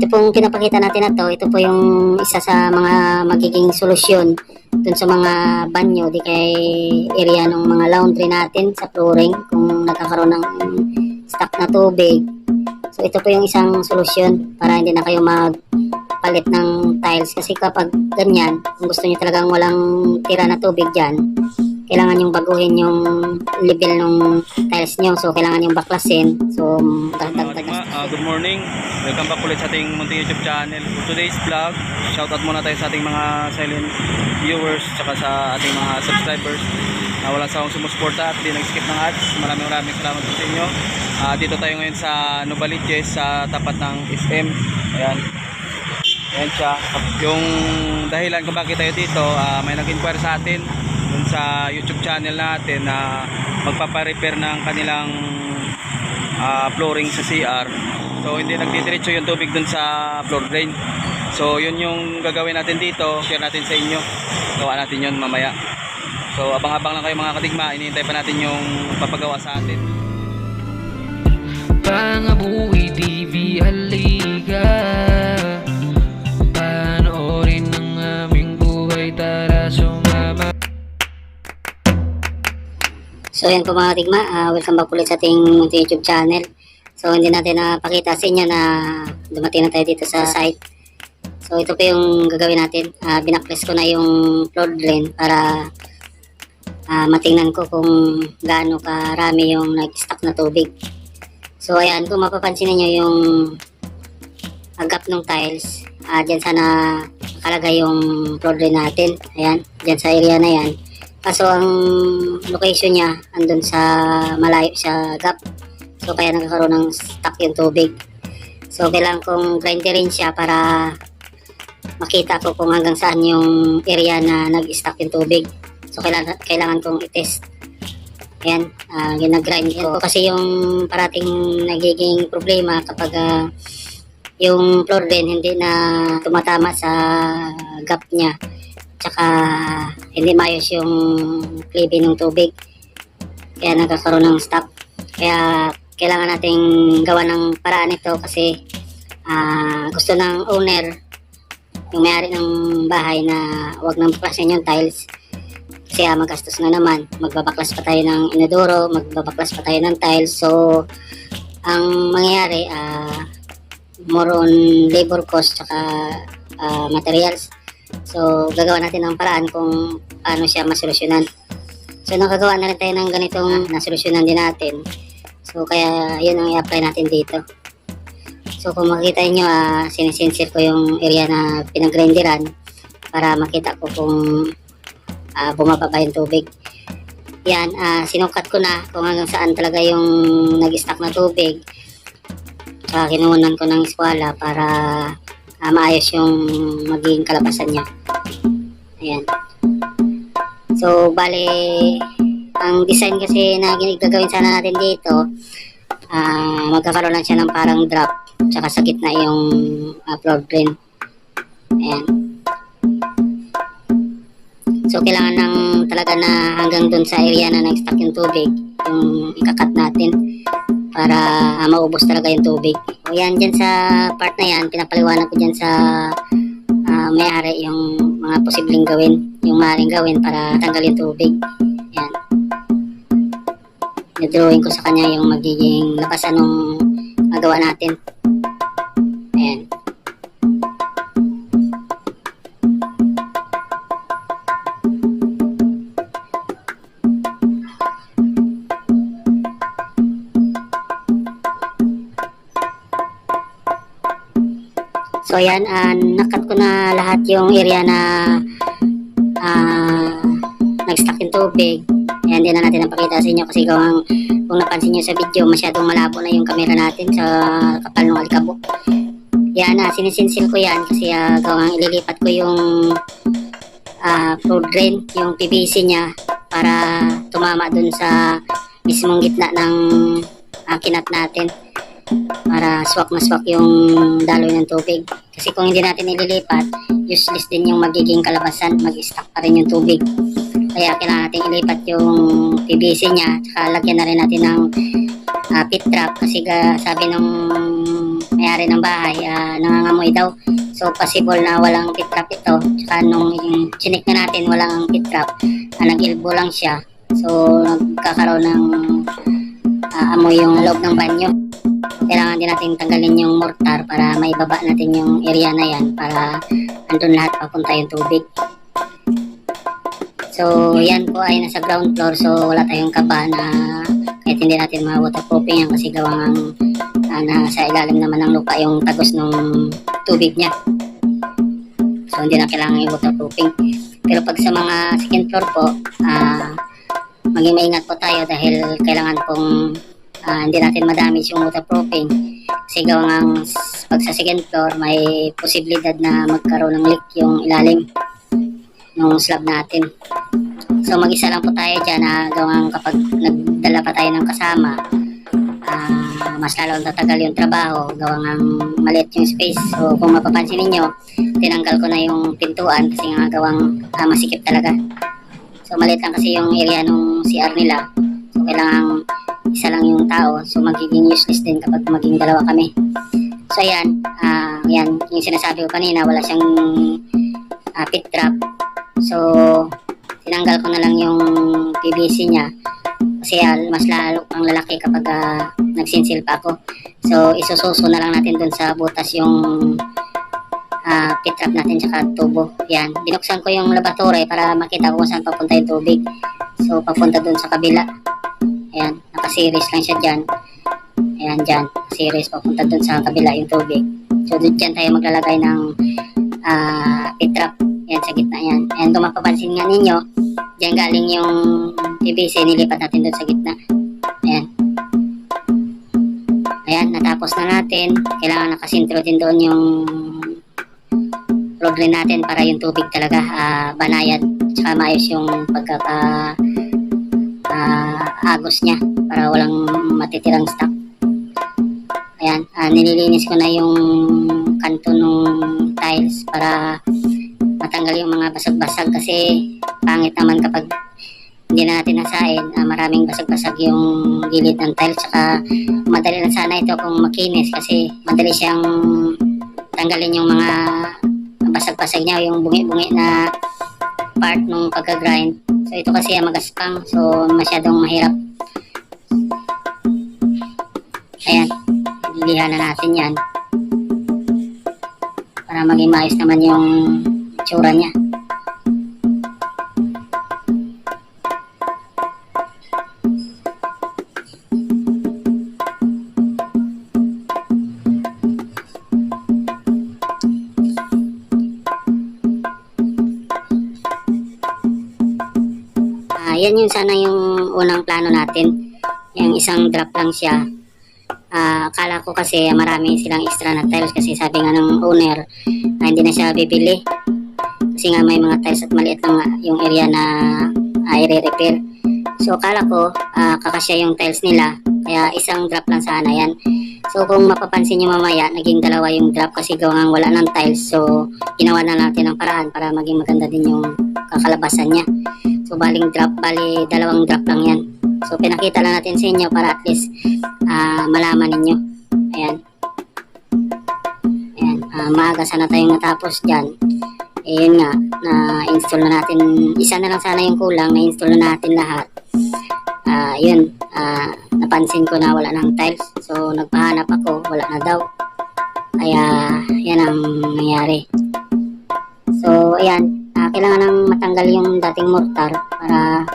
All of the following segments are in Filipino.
Ito pong pinapakita natin na to, ito po yung isa sa mga magiging solusyon dun sa mga banyo, di kay area ng mga laundry natin sa flooring kung nagkakaroon ng stock na tubig. So ito po yung isang solusyon para hindi na kayo magpalit ng tiles kasi kapag ganyan, kung gusto niyo talagang walang tira na tubig dyan, kailangan yung baguhin yung level ng tiles nyo. So, kailangan yung baklasin. So, dagdag Mga uh, good morning. Welcome back ulit sa ating munting YouTube channel. For today's vlog, shoutout muna tayo sa ating mga silent viewers tsaka sa ating mga subscribers na walang sawang sumusuporta at di nag-skip ng ads. Maraming maraming salamat po sa inyo. Ah, dito tayo ngayon sa Novaliches sa tapat ng SM. Ayan. Ayan siya. Yung dahilan kung bakit tayo dito, ah, may nag-inquire sa atin dun sa YouTube channel natin na magpapa-repair ng kanilang ah, flooring sa CR. So hindi nagdidiretso yung tubig dun sa floor drain. So yun yung gagawin natin dito, share natin sa inyo. Gawa natin yun mamaya. So abang-abang lang kayo mga kadigma, inihintay pa natin yung papagawa sa atin. Pangabuhi TV Aliga Panoorin ang aming buhay Tara sumama So, yan po mga tigma. Ah, welcome back ulit sa ating YouTube channel. So, hindi natin napakita sa inyo na dumating na tayo dito sa site. So, ito po yung gagawin natin. Ah, binakles ko na yung floor drain para ah, matingnan ko kung gaano karami yung nag-stock na tubig. So, ayan, kung mapapansin niyo yung agap ng tiles, ah, dyan sana nakalagay yung floor drain natin. Ayan, dyan sa area na yan. Kaso ang location niya andun sa malayo sa gap. So kaya nagkakaroon ng stock yung tubig. So kailangan kong grinderin siya para makita ko kung hanggang saan yung area na nag-stock yung tubig. So kailangan, kailangan kong i-test. Ayan, uh, ginag-grind ko. Kasi yung parating nagiging problema kapag ah, yung floor drain hindi na tumatama sa gap niya tsaka hindi maayos yung cleaving ng tubig kaya nagkakaroon ng stock kaya kailangan nating gawa ng paraan ito kasi ah, gusto ng owner yung may-ari ng bahay na wag nang baklasin yung tiles kasi ah, magastos na naman magbabaklas pa tayo ng inodoro magbabaklas pa tayo ng tiles so ang mangyayari ah, more on labor cost tsaka ah, materials So, gagawa natin ng paraan kung paano siya masolusyonan. So, nakagawa na rin tayo ng ganitong nasolusyonan din natin. So, kaya yun ang i-apply natin dito. So, kung makikita nyo, uh, sinisensir ko yung area na pinagrinderan para makita ko kung ah, bumaba ba yung tubig. Yan, ah, sinukat ko na kung hanggang saan talaga yung nag-stack na tubig. Tsaka kinuunan ko ng eskwala para ah, maayos yung magiging kalabasan niya. Ayan. So, bale, ang design kasi na gagawin sana natin dito, ah magkakaroon lang siya ng parang drop, tsaka sa gitna yung ah, floor drain. Ayan. So, kailangan ng talaga na hanggang dun sa area na nag-stack yung tubig, yung ikakat natin para ah, maubos talaga yung tubig. O yan, dyan sa part na yan, pinapaliwanag ko dyan sa ah, may-ari yung mga posibleng gawin, yung maaaring gawin para tanggal yung tubig. Yan. Nidrawing ko sa kanya yung magiging labasan ng magawa natin. Ayan. So ayan, ah, nakat ko na lahat yung area na ah, nag-stack yung tubig. Din na natin napakita sa inyo kasi kung, kung napansin nyo sa video, masyadong malabo na yung camera natin sa kapal ng alikabok. Yan, ah, sinisinsil ko yan kasi ah, gawang ililipat ko yung ah, floor drain, yung PVC niya para tumama dun sa mismong gitna ng ah, kinat natin para swak na swak yung daloy ng tubig. Kasi kung hindi natin ililipat, useless din yung magiging kalabasan, mag-stack pa rin yung tubig. Kaya kailangan natin ilipat yung PVC niya, tsaka lagyan na rin natin ng ah, pit trap kasi ga, sabi nung may-ari ng bahay, ah, nangangamoy daw. So, possible na walang pit trap ito. Tsaka nung chinik na natin, walang pit trap. Ah, nag-ilbo lang siya. So, nagkakaroon ng ah, amoy yung loob ng banyo. Kailangan din natin tanggalin yung mortar para maibaba natin yung area na yan para andun lahat papunta yung tubig. So, yan po ay nasa ground floor so wala tayong kaba na kahit hindi natin ma-waterproofing yan kasi gawang uh, nasa ilalim naman ng lupa yung tagos ng tubig niya. So, hindi na kailangan yung waterproofing. Pero pag sa mga second floor po, ah maging maingat po tayo dahil kailangan pong ah, hindi natin ma-damage yung waterproofing. Kasi gawang pag sa second floor, may posibilidad na magkaroon ng leak yung ilalim ng slab natin. So mag-isa lang po tayo dyan na gawang kapag nagdala pa tayo ng kasama, ah, mas lalo tatagal yung trabaho, gawang ang maliit yung space. So kung mapapansin ninyo, tinanggal ko na yung pintuan kasi nga gawang ah, masikip talaga. So maliit lang kasi yung area nung CR nila. So kailangan isa lang yung tao. So magiging useless din kapag maging dalawa kami. So ayan, ah, yan yung sinasabi ko kanina, wala siyang ah, pit trap. So tinanggal ko na lang yung PVC niya kasi ah, mas lalo ang lalaki kapag ah, nagsinsil pa ako. So isususo na lang natin dun sa butas yung ah pit trap natin tsaka tubo. Yan. Binuksan ko yung laboratory para makita ko kung saan papunta yung tubig. So papunta dun sa kabila. Ayan. Naka-series lang siya dyan. Ayan dyan. Series papunta dun sa kabila yung tubig. So dyan tayo maglalagay ng ah pit trap. Yan sa gitna yan. And kung mapapansin nga ninyo, dyan galing yung PVC, nilipat natin dun sa gitna. Ayan. Ayan, natapos na natin. Kailangan nakasintro din doon yung road rin natin para yung tubig talaga ah, banayad. Tsaka maayos yung pagkaka ah, agos niya para walang matitirang stock. Ayan, ah, nililinis ko na yung kanto ng tiles para matanggal yung mga basag-basag kasi pangit naman kapag hindi na natin nasain, ah, maraming basag-basag yung gilid ng tiles saka madali lang sana ito kung makinis kasi madali siyang tanggalin yung mga basag-basag niya, yung bungi-bungi na part nung pagka-grind. So ito kasi magaspang, so masyadong mahirap. Ayan, lilihan na natin yan para maging maayos naman yung itsura niya. Ah, yan yung sana yung unang plano natin. Yung isang drop lang siya. Ah, akala ko kasi marami silang extra na tiles kasi sabi nga ng owner na hindi na siya bibili. Kasi nga may mga tiles at maliit lang nga yung area na uh, i-repair. So akala ko ah, kakasya yung tiles nila kaya isang drop lang sana yan. So kung mapapansin nyo mamaya, naging dalawa yung drop kasi gawang wala ng tiles. So ginawa na natin ng paraan para maging maganda din yung kakalabasan niya. So baling drop, bali dalawang drop lang yan. So pinakita lang natin sa inyo para at least ah, malaman ninyo. Ayan. Ayan. ah, maaga sana tayong natapos dyan. Eh yun nga, na-install na natin, isa na lang sana yung kulang, na-install na natin lahat. Ah, yun, ah, napansin ko na wala ng tiles. So nagpahanap ako, wala na daw. Kaya yan ang nangyari. So ayan, ah, kailangan nang matanggal yung dating mortar para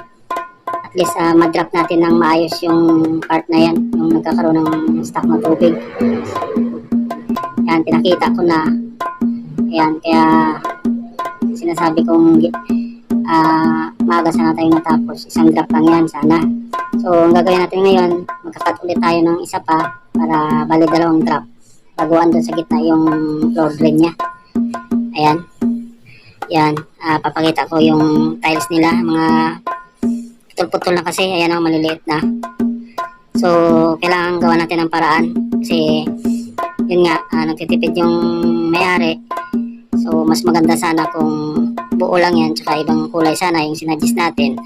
at least ah, ma-drop natin ng maayos yung part na yan, yung nagkakaroon ng stock na tubig. Yan, pinakita ko na. Ayan, kaya sinasabi kong ah maaga sana tayo natapos. Isang drop lang yan sana. So, ang gagawin natin ngayon, magkakat ulit tayo ng isa pa para bali dalawang drop. Baguan doon sa gitna yung floor drain niya. Ayan. Yan. ah papakita ko yung tiles nila. Mga putol-putol na kasi. Ayan ang maliliit na. So, kailangan gawa natin ng paraan. Kasi, yun nga, ah, nagtitipid yung may-ari. Mas maganda sana kung buo lang yan, tsaka ibang kulay sana yung sinadjust natin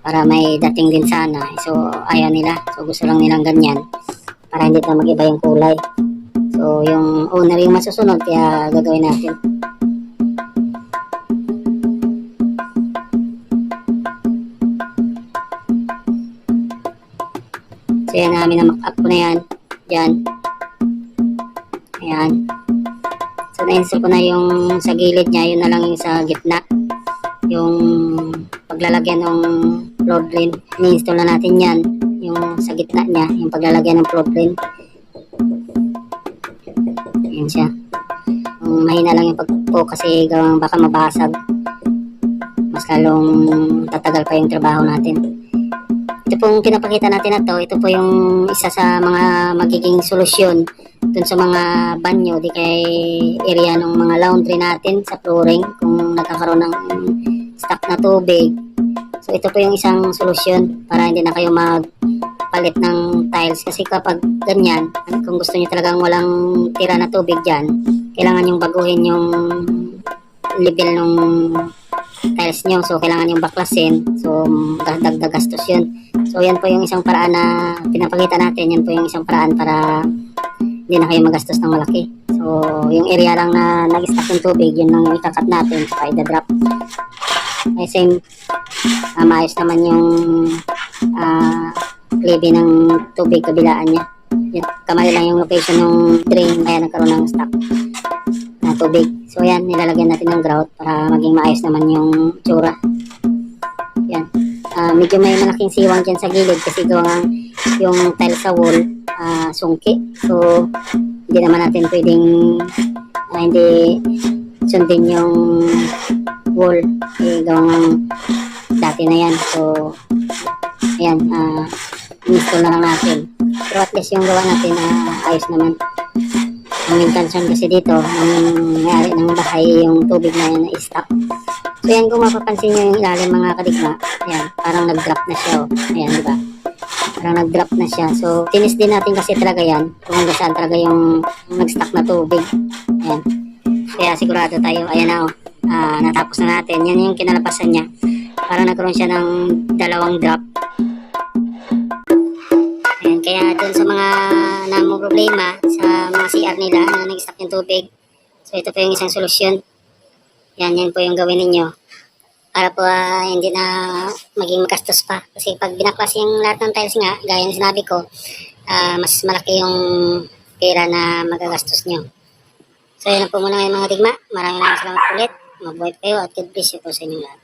para may dating din sana. So, ayaw nila. So, gusto lang nilang ganyan para hindi na mag-iba yung kulay. So, yung owner yung masusunod, kaya gagawin natin. So, yan namin na mock up ko na yan. Diyan. Ayan. So, na-install ko na yung sa gilid niya. Yun na lang yung sa gitna. Yung paglalagyan ng floor drain. Ni-install na natin yan. Yung sa gitna niya. Yung paglalagyan ng floor drain. Ayan siya. Yung mahina lang yung pagpo kasi gawang baka mabasag. Mas lalong tatagal pa yung trabaho natin. Ito pong pinapakita natin na to, ito po yung isa sa mga magiging solusyon dun sa mga banyo, di kay area ng mga laundry natin sa flooring kung nagkakaroon ng stock na tubig. So ito po yung isang solusyon para hindi na kayo magpalit ng tiles kasi kapag ganyan, kung gusto niyo talagang walang tira na tubig dyan, kailangan yung baguhin yung level ng tiles nyo. So, kailangan yung baklasin. So, dagdag gastos yun. So, yan po yung isang paraan na pinapakita natin. Yan po yung isang paraan para hindi na kayo magastos ng malaki. So, yung area lang na nag-stack yung tubig, yun lang yung ikakat natin. Saka i-drop. Eh, same, ah, maayos naman yung ah, klebe ng tubig kabilaan niya. Yun, kamali lang yung location ng drain kaya nagkaroon ng stock na tubig. So yan, nilalagyan natin ng grout para maging maayos naman yung tsura. Yan. Ah, medyo may malaking siwang dyan sa gilid kasi gawa yung tile sa wall ah, sungki. So hindi naman natin pwedeng ah, hindi sundin yung wall. Eh, gawang dati na yan. So ayan, ah, install na lang natin. Pero at least yung gawa natin ah, ayos naman ang main concern kasi dito, ang may-ari ng bahay, yung tubig na yan na stock. So yan, kung mapapansin nyo yung ilalim mga kadigma, ayan, parang nag-drop na siya, oh. ayan, di ba? Parang nag-drop na siya. So, tinis din natin kasi talaga yan, kung saan talaga yung, nag-stock na tubig. Ayan. Kaya sigurado tayo, ayan na, oh. Ah, natapos na natin. Yan yung kinalapasan niya. Parang nagkaroon siya ng dalawang drop. Ayan, kaya dun sa mga namo problema sa mga CR nila na nag-stock yung tubig. So ito po yung isang solusyon. Yan, yan po yung gawin ninyo. Para po ah, hindi na maging magastos pa. Kasi pag binaklas yung lahat ng tiles nga, gaya ng sinabi ko, ah, mas malaki yung pera na magagastos nyo. So yun po muna ngayon mga digma. Maraming maraming salamat ulit. Mabuhay kayo at God bless you po sa inyong lahat.